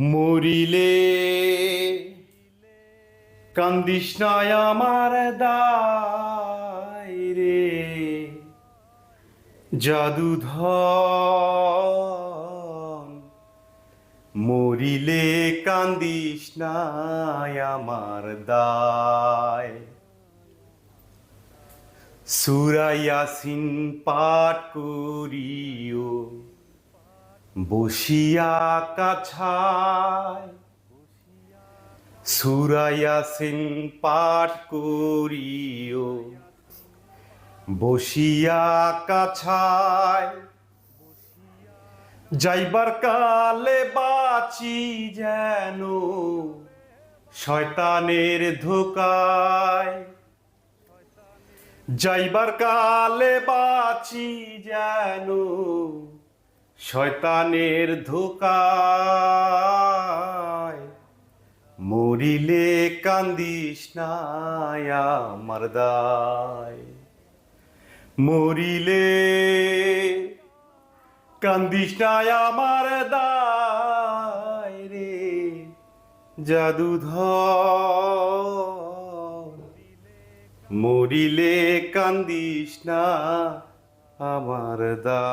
মরিলে। কান্দিস নাই আমার দায় রে। জাদুধন মরিলে কান্দিস নাই আমার দায়। সুরাইয়াসিন পাঠ করিও। বসিয়া কাছায় সুরাইয়াসিন পাঠ করিও। বসিয়া কাছায় যাইবার কালে বাঁচি যেন শয়তানের ধোকায়। যাইবার কালে বাঁচি যেন শয়তানের ধোকায় মরিলে কান্দিস না আমার মরিলে কান্দিস না আমার দায় রে জাদুধর মরিলে কান্দিস না আমার দা